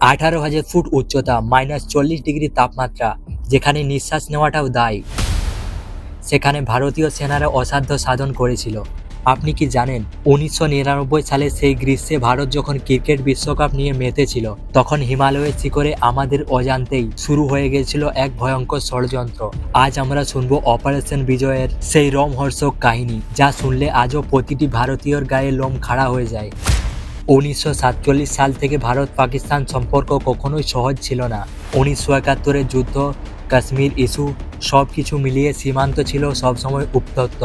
আঠারো হাজার ফুট উচ্চতা, মাইনাস চল্লিশ ডিগ্রি তাপমাত্রা, যেখানে নিঃশ্বাস নেওয়াটাও দায়। সেখানে ভারতীয় সেনারা অসাধ্য সাধন করেছিল। আপনি কি জানেন, উনিশশো নিরানব্বই সালে সেই গ্রীষ্মে ভারত যখন ক্রিকেট বিশ্বকাপ নিয়ে মেতেছিল, তখন হিমালয়ের শিখরে আমাদের অজান্তেই শুরু হয়ে গেছিল এক ভয়ঙ্কর ষড়যন্ত্র। আজ আমরা শুনব অপারেশন বিজয়ের সেই রোমহর্ষক কাহিনী, যা শুনলে আজও প্রতিটি ভারতীয়র গায়ে লোম খাড়া হয়ে যায়। উনিশশো সাতচল্লিশ সাল থেকে ভারত পাকিস্তান সম্পর্ক কখনোই সহজ ছিল না। উনিশশো একাত্তরের যুদ্ধ, কাশ্মীর ইস্যু সব কিছু মিলিয়ে সীমান্ত ছিল সবসময় উত্তপ্ত।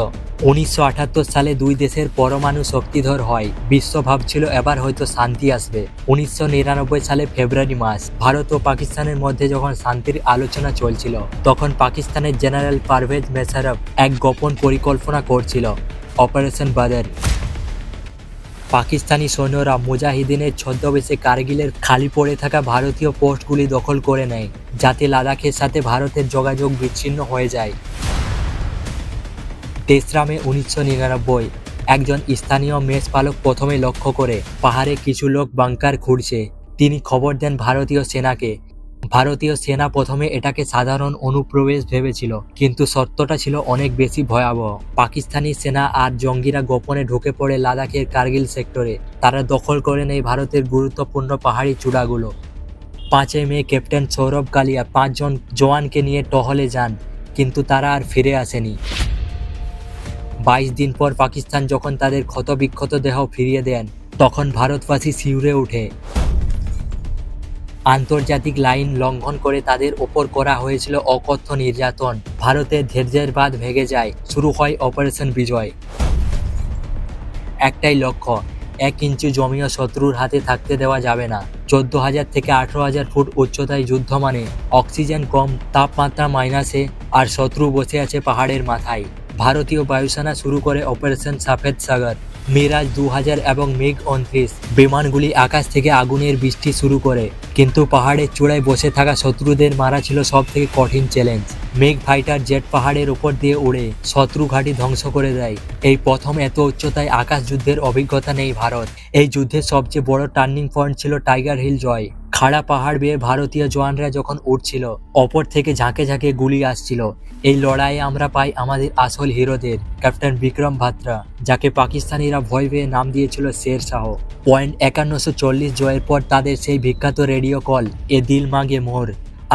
উনিশশো আটাত্তর সালে দুই দেশের পরমাণু শক্তিধর হয়। বিশ্ব ভাবছিল এবার হয়তো শান্তি আসবে। উনিশশো নিরানব্বই সালে ফেব্রুয়ারি মাস, ভারত ও পাকিস্তানের মধ্যে যখন শান্তির আলোচনা চলছিল, তখন পাকিস্তানের জেনারেল পারভেজ মেসারফ এক গোপন পরিকল্পনা করছিল, অপারেশন বাদর। পাকিস্তানি সৈন্যরা মুজাহিদিনের ছদ্মবেশে কার্গিলের খালি পড়ে থাকা ভারতীয় পোস্টগুলি দখল করে নেয়, যাতে লাদাখের সাথে ভারতের যোগাযোগ বিচ্ছিন্ন হয়ে যায়। তেসরা মে উনিশশো নিরানব্বই, একজন স্থানীয় মেষ পালক প্রথমে লক্ষ্য করে পাহাড়ে কিছু লোক বাংকার খুঁড়ছে। তিনি খবর দেন ভারতীয় সেনাকে ভারতীয় সেনা প্রথমে এটাকে সাধারণ অনুপ্রবেশ ভেবেছিল, কিন্তু সত্যটা ছিল অনেক বেশি ভয়াবহ। পাকিস্তানি সেনা আর জঙ্গিরা গোপনে ঢুকে পড়ে লাদাখের কার্গিল সেক্টরে। তারা দখল করে নেয় ভারতের গুরুত্বপূর্ণ পাহাড়ি চূড়াগুলো। পাঁচই মে ক্যাপ্টেন সৌরভ কালিয়া পাঁচজন জওয়ানকে নিয়ে টহলে যান, কিন্তু তারা আর ফিরে আসেনি। বাইশ দিন পর পাকিস্তান যখন তাদের ক্ষতবিক্ষত দেহ ফিরিয়ে দেন, তখন ভারতবাসী শিউরে ওঠে। আন্তর্জাতিক লাইন লঙ্ঘন করে তাদের ওপর করা হয়েছিল অকথ্য নির্যাতন। ভারতে ধৈর্যের বাঁধ ভেঙে যায়, শুরু হয় অপারেশন বিজয়। একটাই লক্ষ্য, এক ইঞ্চি জমিও শত্রুর হাতে থাকতে দেওয়া যাবে না। চোদ্দ হাজার থেকে আঠেরো হাজার ফুট উচ্চতায় যুদ্ধ মানে অক্সিজেন কম, তাপমাত্রা মাইনাসে, আর শত্রু বসে আছে পাহাড়ের মাথায়। ভারতীয় বায়ুসেনা শুরু করে অপারেশন সাফেদ সাগর। মিরাজ দু হাজার এবং মিগ উনত্রিশ, বিমানগুলি আকাশ থেকে আগুনের বৃষ্টি শুরু করে। কিন্তু পাহাড়ের চূড়ায় বসে থাকা শত্রুদের মারা ছিল সব থেকে কঠিন চ্যালেঞ্জ মেঘ ফাইটার জেট পাহাড়ের উপর দিয়ে উড়ে শত্রু ঘাঁটি ধ্বংস করে দেয়। এই প্রথম এত উচ্চতায় আকাশ যুদ্ধের অভিজ্ঞতা নেই ভারত। এই যুদ্ধের সবচেয়ে বড় টার্নিং পয়েন্ট ছিল টাইগার হিল জয়। খাড়া পাহাড় বেয়ে ভারতীয় জওয়ানরা যখন উঠছিল অপর থেকে ঝাঁকে ঝাঁকে গুলি আসছিল। এই লড়াইয়ে আমরা পাই আমাদের আসল হিরোদের, ক্যাপ্টেন বিক্রম ভাত্রা, যাকে পাকিস্তানিরা ভয় পেয়ে নাম দিয়েছিল শের শাহ। পয়েন্ট একান্নশো চল্লিশ জয়ের পর তাদের সেই বিখ্যাত রেডিও কল, এ দিল মাগে মোর।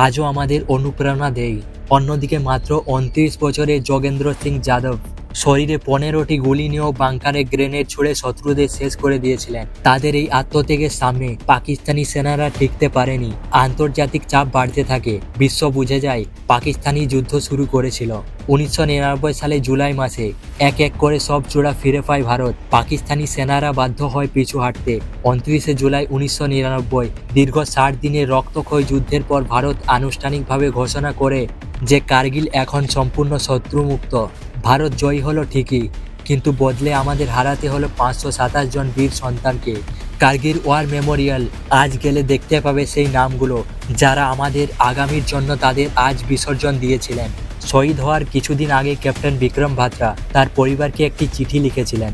আজও আমাদের অনুপ্রেরণা দেয়। অন্যদিকে মাত্র উনত্রিশ বছরের যোগেন্দ্র সিং যাদব শরীরে পনেরোটি গুলি নিয়েও বাংকারে গ্রেনেড ছুড়ে শত্রুদের শেষ করে দিয়েছিলেন। তাদের এই আত্মত্যাগের সামনে পাকিস্তানি সেনারা টিকতে পারেনি। আন্তর্জাতিক চাপ বাড়তে থাকে। বিশ্ব বুঝে যায়, পাকিস্তানি যুদ্ধ শুরু করেছিল। উনিশশো নিরানব্বই সালে জুলাই মাসে এক এক করে সব চূড়া ফিরে পায় ভারত। পাকিস্তানি সেনারা বাধ্য হয় পিছু হাঁটতে। উনত্রিশে জুলাই উনিশশো নিরানব্বই, দীর্ঘ ষাট দিনের রক্তক্ষয় যুদ্ধের পর ভারত আনুষ্ঠানিকভাবে ঘোষণা করে যে কার্গিল এখন সম্পূর্ণ শত্রুমুক্ত। ভারত জয়ী হলো ঠিকই, কিন্তু বদলে আমাদের হারাতে হলো পাঁচশো সাতাশ জন বীর সন্তানকে। কার্গিল ওয়ার মেমোরিয়াল আজ গেলে দেখতে পাবে সেই নামগুলো, যারা আমাদের আগামীর জন্য তাদের আজ বিসর্জন দিয়েছিলেন। শহীদ হওয়ার কিছুদিন আগে ক্যাপ্টেন বিক্রম ভাত্রা তার পরিবারকে একটি চিঠি লিখেছিলেন।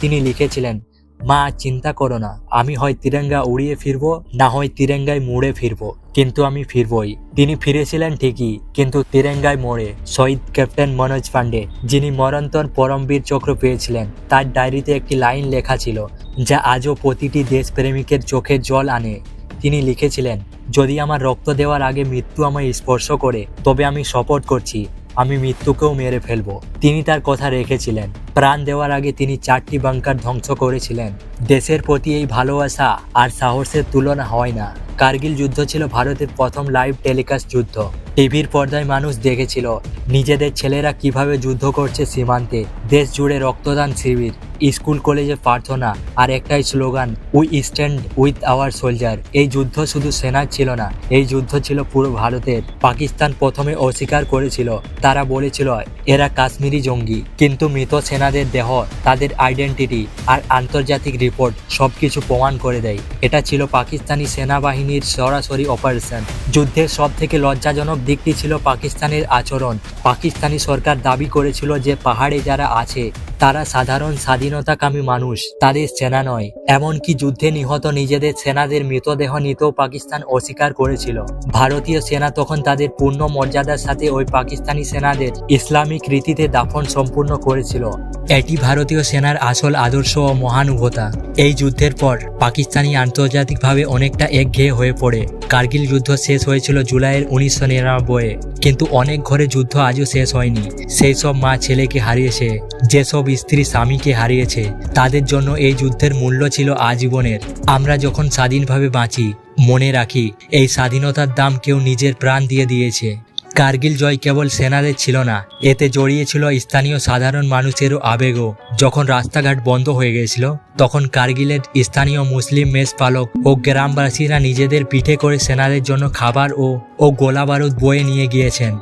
তিনি লিখেছিলেন মা, চিন্তা করো না। আমি হয় তিরঙ্গা উড়িয়ে ফিরব, না হয় তিরঙ্গায় মুড়ে ফিরবো। কিন্তু আমি ফিরবই। তিনি ফিরেছিলেন ঠিকই, কিন্তু তিরঙ্গায় মোড়ে শহীদ ক্যাপ্টেন মনোজ পান্ডে, যিনি মরন্তর পরমবীর চক্র পেয়েছিলেন, তার ডায়েরিতে একটি লাইন লেখা ছিল, যা আজও প্রতিটি দেশপ্রেমিকের চোখে জল আনে। তিনি লিখেছিলেন, যদি আমার রক্ত দেওয়ার আগে মৃত্যু আমায় স্পর্শ করে, তবে আমি শপথ করছি। আমি মৃত্যুকেও মেরে ফেলব। তিনি তার কথা রেখেছিলেন। প্রাণ দেওয়ার আগে তিনি চারটি বাংকার ধ্বংস করেছিলেন। দেশের প্রতি এই ভালোবাসা আর সাহসের তুলনা হয় না। কার্গিল যুদ্ধ ছিল ভারতের প্রথম লাইভ টেলিকাস্ট যুদ্ধ। টিভির পর্দায় মানুষ দেখেছিল, নিজেদের ছেলেরা কীভাবে যুদ্ধ করছে সীমান্তে। দেশ জুড়ে রক্তদান শিবির। স্কুল, কলেজে প্রার্থনা আর একটাই slogan we stand with our soldier এই যুদ্ধ শুধু সেনার ছিল না, এই যুদ্ধ ছিল পুরো ভারতের। পাকিস্তান প্রথমে অস্বীকার করেছিল। তারা বলেছিল, এরা কাশ্মীরি জঙ্গি, কিন্তু মৃত সেনাদের দেহ, তাদের আইডেন্টিটি আর আন্তর্জাতিক রিপোর্ট সবকিছু প্রমাণ করে দেয়। এটা ছিল পাকিস্তানি সেনাবাহিনীর সরাসরি অপারেশন যুদ্ধের সব থেকে লজ্জাজনক দিকটি ছিল পাকিস্তানের আচরণ। পাকিস্তানি সরকার দাবি করেছিল যে পাহাড়ে যারা আছে তারা সাধারণ স্বাধীনতাকামী মানুষ, তাদের সেনা নয়। এমনকি যুদ্ধে নিহত নিজেদের সেনাদের মৃতদেহ নিতেও পাকিস্তান অস্বীকার করেছিল। ভারতীয় সেনা তখন তাদের পূর্ণ মর্যাদার সাথে ওই পাকিস্তানি সেনাদের ইসলামিক রীতিতে দাফন সম্পূর্ণ করেছিল। এটি ভারতীয় সেনার আসল আদর্শ ও মহানুভতা এই যুদ্ধের পর পাকিস্তানি আন্তর্জাতিকভাবে অনেকটা একঘেয়ে হয়ে পড়ে। কার্গিল যুদ্ধ শেষ হয়েছিল জুলাইয়ের উনিশশো নিরানব্বই কিন্তু অনেক ঘরে যুদ্ধ আজও শেষ হয়নি। সেই সব মা ছেলেকে হারিয়েছে যেসব স্ত্রী স্বামীকে হারিয়েছে, তাদের জন্য এই যুদ্ধের মূল্য ছিল আজীবনের। আমরা যখন স্বাধীনভাবে বাঁচি, মনে রাখি, এই স্বাধীনতার দাম কেউ নিজের প্রাণ দিয়ে দিয়েছে। কার্গিল জয় কেবল সেনাদের ছিল না, এতে জড়িয়েছিল স্থানীয় সাধারণ মানুষেরও আবেগও। যখন রাস্তাঘাট বন্ধ হয়ে গেছিল তখন কার্গিলের স্থানীয় মুসলিম মেষ পালক ও গ্রামবাসীরা নিজেদের পিঠে করে সেনাদের জন্য খাবার ও ও গোলা বারুদ বয়ে নিয়ে গিয়েছেন।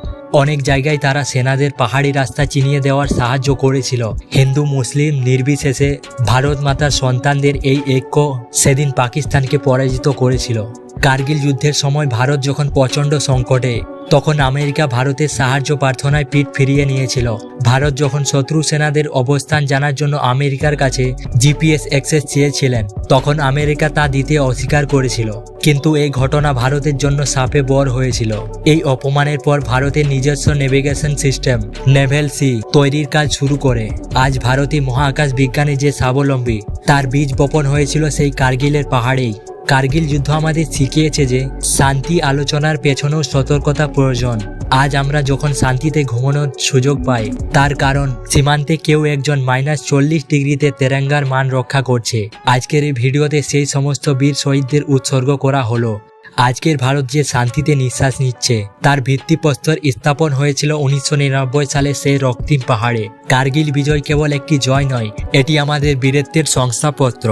অনেক জায়গায় তারা সেনাদের পাহাড়ি রাস্তা চিনিয়ে দেওয়ার সাহায্য করেছিল। হিন্দু, মুসলিম, নির্বিশেষে ভারত মাতার সন্তানদের এই ঐক্য সেদিন পাকিস্তানকে পরাজিত করেছিল। কার্গিল যুদ্ধের সময় ভারত যখন প্রচণ্ড সংকটে, তখন আমেরিকা ভারতের সাহায্য প্রার্থনায় পিঠ ফিরিয়ে নিয়েছিল। ভারত যখন শত্রু সেনাদের অবস্থান জানার জন্য আমেরিকার কাছে জিপিএস অ্যাক্সেস চেয়েছিলেন, তখন আমেরিকা তা দিতে অস্বীকার করেছিল। কিন্তু এই ঘটনা ভারতের জন্য সাপে বর হয়েছিল। এই অপমানের পর ভারতের নিজস্ব নেভিগেশন সিস্টেম, নেভেল সি, তৈরির কাজ শুরু করে। আজ ভারতীয় মহাকাশ বিজ্ঞানী যে স্বাবলম্বী, তার বীজ বপন হয়েছিল সেই কার্গিলের পাহাড়েই। কার্গিল যুদ্ধ আমাদের শিখিয়েছে যে শান্তি আলোচনার পেছনেও সতর্কতা প্রয়োজন। আজ আমরা যখন শান্তিতে ঘুমানোর সুযোগ পাই, তার কারণ সীমান্তে কেউ একজন মাইনাস চল্লিশ ডিগ্রিতে তেরেঙ্গার মান রক্ষা করছে। আজকের এই ভিডিওতে সেই সমস্ত বীর শহীদদের উৎসর্গ করা হলো। আজকের ভারত যে শান্তিতে নিঃশ্বাস নিচ্ছে, তার ভিত্তিপ্রস্তর স্থাপন হয়েছিল উনিশশো নিরানব্বই সালে সেই রক্তিম পাহাড়ে। কার্গিল বিজয় কেবল একটি জয় নয়, এটি আমাদের বীরত্বের সংস্থাপত্র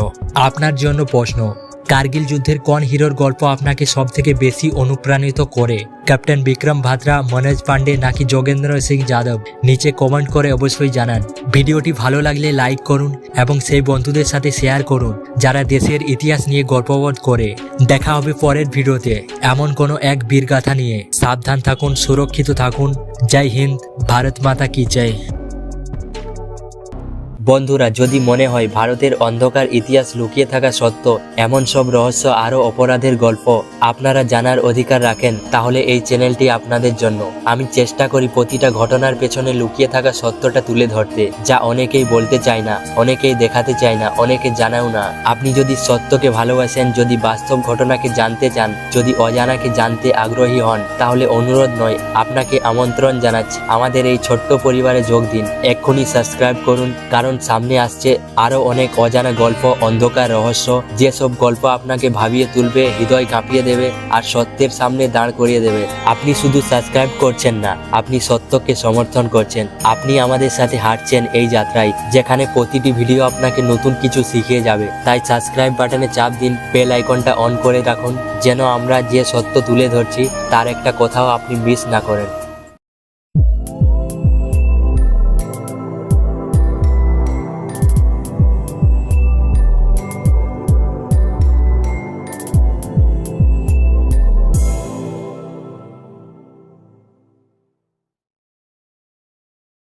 আপনার জন্য প্রশ্ন কার্গিল যুদ্ধের কোন হিরোর গল্প আপনাকে সব থেকে বেশি অনুপ্রাণিত করে? ক্যাপ্টেন বিক্রম ভাদ্রা, মনোজ পান্ডে নাকি যোগেন্দ্র সিং যাদব? নিচে কমেন্ট করে অবশ্যই জানান। ভিডিওটি ভালো লাগলে লাইক করুন এবং সেই বন্ধুদের সাথে শেয়ার করুন যারা দেশের ইতিহাস নিয়ে গর্ববোধ করে। দেখা হবে পরের ভিডিওতে। এমন কোনো এক বীরগাথা নিয়ে। সাবধান থাকুন, সুরক্ষিত থাকুন। জয় হিন্দ, ভারত মাতা কি জয়। বন্ধুরা, যদি মনে হয় ভারতের অন্ধকার ইতিহাস লুকিয়ে থাকা সত্য এমন সব রহস্য আরও অপরাধের গল্প আপনারা জানার অধিকার রাখেন, তাহলে এই চ্যানেলটি আপনাদের জন্য। আমি চেষ্টা করি প্রতিটা ঘটনার পেছনে লুকিয়ে থাকা সত্যটা তুলে ধরতে, যা অনেকেই বলতে চায় না, অনেকেই দেখাতে চায় না, অনেকে জানাও না। আপনি যদি সত্যকে ভালোবাসেন, যদি বাস্তব ঘটনাকে জানতে চান, যদি অজানাকে জানতে আগ্রহী হন, তাহলে অনুরোধ নয়, আপনাকে আমন্ত্রণ জানাচ্ছি। আমাদের এই ছোট্ট পরিবারে যোগ দিন। এক্ষুনি সাবস্ক্রাইব করুন, কারণ সামনে আসছে আরও অনেক অজানা গল্প, অন্ধকার রহস্য। যেসব গল্প আপনাকে ভাবিয়ে তুলবে, হৃদয় কাঁপিয়ে দেবে আর সত্যের সামনে দাঁড় করিয়ে দেবে। আপনি শুধু সাবস্ক্রাইব করছেন না, আপনি সত্যকে সমর্থন করছেন। আপনি আমাদের সাথে হাঁটছেন এই যাত্রায়, যেখানে প্রতিটি ভিডিও আপনাকে নতুন কিছু শিখিয়ে যাবে। তাই সাবস্ক্রাইব বাটনে চাপ দিন বেল আইকনটা অন করে রাখুন, যেন আমরা যে সত্য তুলে ধরছি, তার একটা কথাও আপনি মিস না করেন।